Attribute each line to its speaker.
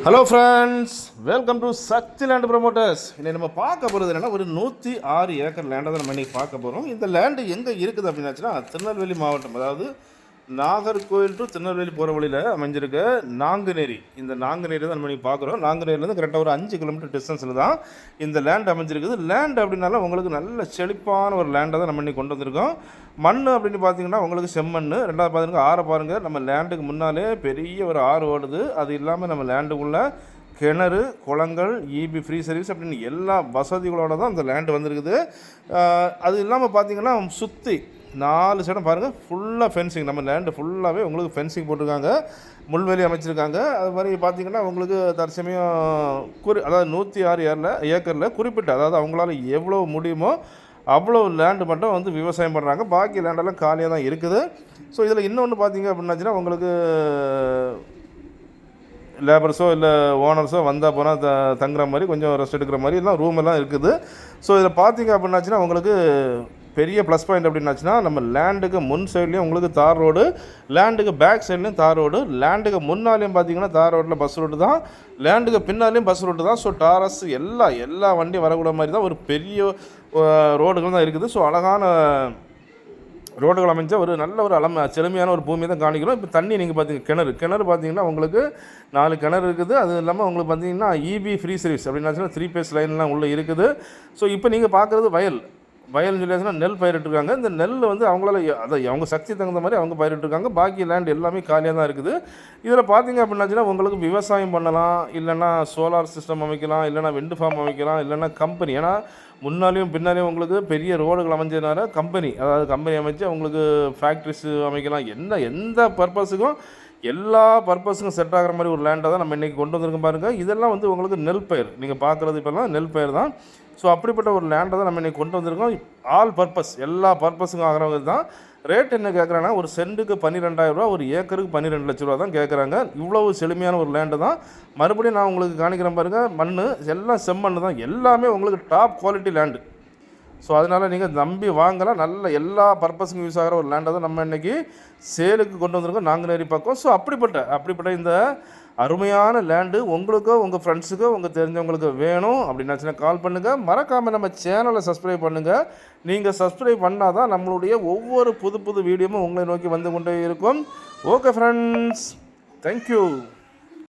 Speaker 1: Hello friends welcome to Sakthi land promoters இன்னைக்கு நம்ம பார்க்க போகிறது என்னன்னா ஒரு நூற்றி ஆறு ஏக்கர் லேண்டை தான் நம்ம இன்னைக்கு பார்க்க போகிறோம் இந்த லேண்டு எங்கே இருக்குது அப்படின்னாச்சுன்னா திருநெல்வேலி மாவட்டம் அதாவது நாகர்கோவில் டு திருநெல்வேலி போகிற வழியில் அமைஞ்சிருக்க நாங்குநேரி. இந்த நாங்குநேரி தான் நம்ம இன்னைக்கு பார்க்குறோம். நாங்குநேரிலேருந்து கரெக்டாக ஒரு அஞ்சு கிலோமீட்டர் டிஸ்டன்ஸில் தான் இந்த லேண்ட் அமைஞ்சிருக்குது. லேண்ட் அப்படின்னால உங்களுக்கு நல்ல செழிப்பான ஒரு லேண்டை தான் நம்ம இன்னைக்கு கொண்டு வந்திருக்கோம். மண் அப்படின்னு பார்த்தீங்கன்னா உங்களுக்கு செம்மண் ரெண்டாவது பார்த்தீங்கன்னா ஆறை பாருங்கள் நம்ம லேண்டுக்கு முன்னாலே பெரிய ஒரு ஆறு ஓடுது. அது இல்லாமல் நம்ம லேண்டுக்குள்ளே கிணறு குளங்கள் இபி ஃப்ரீ சர்வீஸ் அப்படின்னு எல்லா வசதிகளோட தான் இந்த லேண்டு வந்திருக்குது. அது இல்லாமல் பார்த்தீங்கன்னா சுற்றி நாலு சைடும் பாருங்கள் ஃபுல்லாக ஃபென்சிங் நம்ம லேண்டு ஃபுல்லாகவே உங்களுக்கு ஃபென்சிங் போட்டிருக்காங்க. முள்வேலி அமைச்சிருக்காங்க. அது மாதிரி பார்த்தீங்கன்னா உங்களுக்கு தற்சமயம் குறி அதாவது நூற்றி ஆறு ஏரில் ஏக்கரில் குறிப்பிட்ட அதாவது அவங்களால எவ்வளோ முடியுமோ அவ்வளோ லேண்டு மட்டும் வந்து விவசாயம் பண்ணுறாங்க பாக்கி லேண்டெல்லாம் காலியாக தான் இருக்குது. ஸோ இதில் இன்னொன்று பார்த்தீங்க அப்படின்னாச்சுன்னா உங்களுக்கு லேபர்ஸோ இல்லை ஓனர்ஸோ வந்தால் போனால் த தங்குற மாதிரி கொஞ்சம் ரெஸ்ட் எடுக்கிற மாதிரி எல்லாம் ரூம் எல்லாம் இருக்குது. ஸோ இதில் பார்த்தீங்க அப்படின்னாச்சுன்னா உங்களுக்கு பெரிய ப்ளஸ் பாயிண்ட் அப்படின்னாச்சுன்னா நம்ம லேண்டுக்கு முன் சைட்லேயும் உங்களுக்கு தார் ரோடு லேண்டுக்கு பேக் சைட்லேயும் தார் ரோடு லேண்டுக்கு முன்னாலேயும் பார்த்தீங்கன்னா தார் ரோட்டில் பஸ் ரோடு தான் லேண்டுக்கு பின்னாலேயும் பஸ் ரோடு தான். ஸோ டாரஸ் எல்லா எல்லா வண்டியும் வரக்கூட மாதிரி தான் ஒரு பெரிய ரோடுகள் தான் இருக்குது. ஸோ அழகான ரோடுகள் அமைஞ்ச ஒரு நல்ல ஒரு அலம செழுமையான ஒரு பூமியை தான் காணிக்கிறோம் இப்போ தண்ணி நீங்கள் பார்த்தீங்க கிணறு. கிணறு பார்த்தீங்கன்னா உங்களுக்கு நாலு கிணறு இருக்குது. அது இல்லாமல் உங்களுக்கு பார்த்தீங்கன்னா இபி ஃப்ரீ சர்வீஸ் அப்படின்னாச்சுன்னா த்ரீ பேஸ் லைன்லாம் உள்ளே இருக்குது. ஸோ இப்போ நீங்கள் பார்க்குறது வயல். வயல்னு சொல்லியாச்சுன்னா நெல் பயிரிட்டுருக்காங்க. இந்த நெல் வந்து அவங்களால அதை அவங்க சக்தி தகுந்த மாதிரி அவங்க பயிரிட்டுருக்காங்க. பாக்கி லேண்ட் எல்லாமே காலியாக தான் இருக்குது. இதில் பார்த்தீங்க அப்படின்னாச்சுன்னா உங்களுக்கு விவசாயம் பண்ணலாம் இல்லைன்னா சோலார் சிஸ்டம் அமைக்கலாம் இல்லைனா வெண்டு ஃபார்ம் அமைக்கலாம் இல்லைன்னா கம்பெனி ஏன்னா முன்னாலேயும் பின்னாலேயும் உங்களுக்கு பெரிய ரோடுகள் அமைஞ்சதுனால கம்பெனி அதாவது கம்பெனி அமைச்சு அவங்களுக்கு ஃபேக்ட்ரிஸ் அமைக்கலாம். என்ன எந்த பர்பஸுக்கும் எல்லா பர்பஸுக்கும் செட் ஆகிற மாதிரி ஒரு லேண்டை தான் நம்ம இன்றைக்கி கொண்டு வந்திருக்கோம் பாருங்கள் இதெல்லாம் வந்து உங்களுக்கு நெல் பயிர். நீங்கள் பார்க்குறது இப்போல்லாம் நெல் பயிர் தான். ஸோ அப்படிப்பட்ட ஒரு லேண்டை தான் நம்ம இன்றைக்கி கொண்டு வந்திருக்கோம். ஆல் பர்பஸ் எல்லா பர்பஸுக்கும் ஆகிறவங்க தான். ரேட் என்ன கேட்குறாங்கன்னா ஒரு சென்ட்டுக்கு பன்னிரெண்டாயிரம் ரூபா ஒரு ஏக்கருக்கு பன்னிரெண்டு லட்ச ரூபா தான் கேட்குறாங்க இவ்வளவு செழுமையான ஒரு லேண்டு தான். மறுபடியும் நான் உங்களுக்கு காணிக்கிறேன் பாருங்கள் மண் எல்லாம் செம்மண் தான். எல்லாமே உங்களுக்கு டாப் குவாலிட்டி லேண்டு ஸோ அதனால் நீங்கள் நம்பி வாங்கலாம். நல்ல எல்லா பர்பஸுக்கும் யூஸ் ஆகிற ஒரு லேண்டை தான் நம்ம இன்றைக்கி சேலுக்கு கொண்டு வந்திருக்கோம். நாங்குநேரி பக்கம். ஸோ அப்படிப்பட்ட அப்படிப்பட்ட இந்த அருமையான லேண்டு உங்களுக்கோ உங்கள் ஃப்ரெண்ட்ஸுக்கோ உங்கள் தெரிஞ்சவங்களுக்கு வேணும் அப்படின்னாச்சுன்னா கால் பண்ணுங்கள் மறக்காமல் நம்ம சேனலை சப்ஸ்கிரைப் பண்ணுங்கள் நீங்கள் சப்ஸ்கிரைப் பண்ணால் தான் நம்மளுடைய ஒவ்வொரு புது புது வீடியோவும் உங்களை நோக்கி வந்து கொண்டே இருக்கும். Okay friends thank you